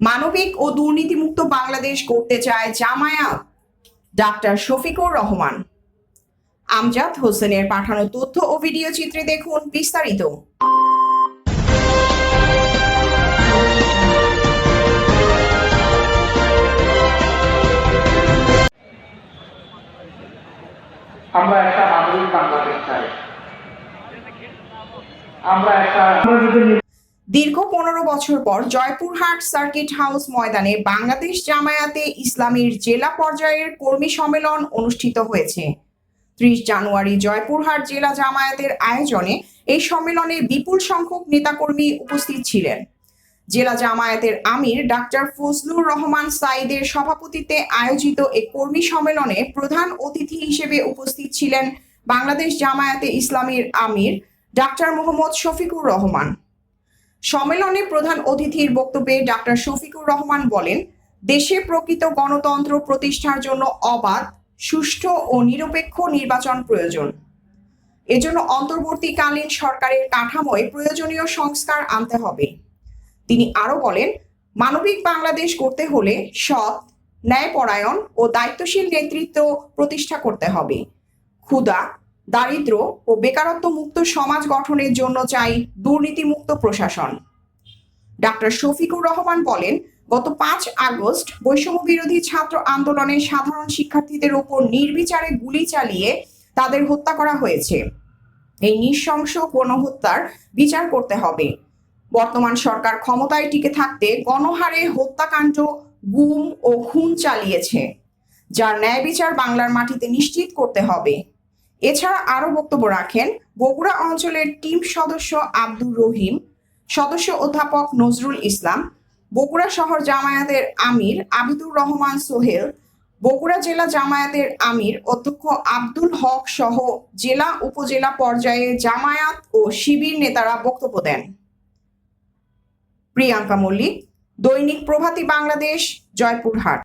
মানবিক ও দুর্নীতিমুক্ত বাংলাদেশ করতে চায় জামায়াত ডাক্তার শফিকুর রহমান। আমজাদ হোসেনের পাঠানো তথ্য ও ভিডিও চিত্রে দেখুন বিস্তারিত। আমরা একটা মানবিক বাংলাদেশ চাই। আমরা একটা দীর্ঘ পনেরো বছর পর জয়পুরহাট সার্কিট হাউস ময়দানে বাংলাদেশ জামায়াতে ইসলামীর জেলা পর্যায়ের কর্মী সম্মেলন অনুষ্ঠিত হয়েছে। ত্রিশ জানুয়ারি জয়পুরহাট জেলা জামায়াতের আয়োজনে এই সম্মেলনে বিপুল সংখ্যক নেতাকর্মী উপস্থিত ছিলেন। জেলা জামায়াতের আমির ডাক্তার ফজলুর রহমান সাইদের সভাপতিত্বে আয়োজিত এই কর্মী সম্মেলনে প্রধান অতিথি হিসেবে উপস্থিত ছিলেন বাংলাদেশ জামায়াতে ইসলামীর আমির ডাক্তার মোহাম্মদ শফিকুর রহমান। সম্মেলনে প্রধান অতিথির বক্তব্যে ডাক্তার শফিকুর রহমান বলেন, দেশে প্রকৃত গণতন্ত্র প্রতিষ্ঠার জন্য অবাধ, সুষ্ঠু ও নিরপেক্ষ নির্বাচন প্রয়োজন। এজন্য অন্তর্বর্তীকালীন সরকারের কাঠামোয় প্রয়োজনীয় সংস্কার আনতে হবে। তিনি আরও বলেন, মানবিক বাংলাদেশ করতে হলে সৎ, ন্যায়পরায়ণ ও দায়িত্বশীল নেতৃত্ব প্রতিষ্ঠা করতে হবে। ক্ষুধা দারিদ্র ও বেকারত্ব মুক্ত সমাজ গঠনের জন্য চাই দুর্নীতিমুক্ত প্রশাসন। ডাক্তার শফিকুর রহমান বলেন, গত পাঁচ আগস্ট বৈষম্য বিরোধী ছাত্র আন্দোলনে সাধারণ শিক্ষার্থীদের ওপর নির্বিচারে গুলি চালিয়ে তাদের হত্যা করা হয়েছে। এই নৃশংস গণহত্যার বিচার করতে হবে। বর্তমান সরকার ক্ষমতায় টিকে থাকতে গণহারে হত্যাকাণ্ড, গুম ও খুন চালিয়েছে, যার ন্যায় বিচার বাংলার মাটিতে নিশ্চিত করতে হবে। এছাড়া আরও বক্তব্য রাখেন, বগুড়া অঞ্চলের টিম সদস্য আব্দুর রহিম, সদস্য অধ্যাপক নজরুল ইসলাম, বগুড়া শহর জামায়াতের আমির আবিদুর রহমান সোহেল, বগুড়া জেলা জামায়াতের আমির অধ্যক্ষ আব্দুল হক সহ জেলা উপজেলা পর্যায়ে জামায়াত ও শিবির নেতারা বক্তব্য দেন। প্রিয়াঙ্কা মল্লিক, দৈনিক প্রভাতী বাংলাদেশ, জয়পুরহাট।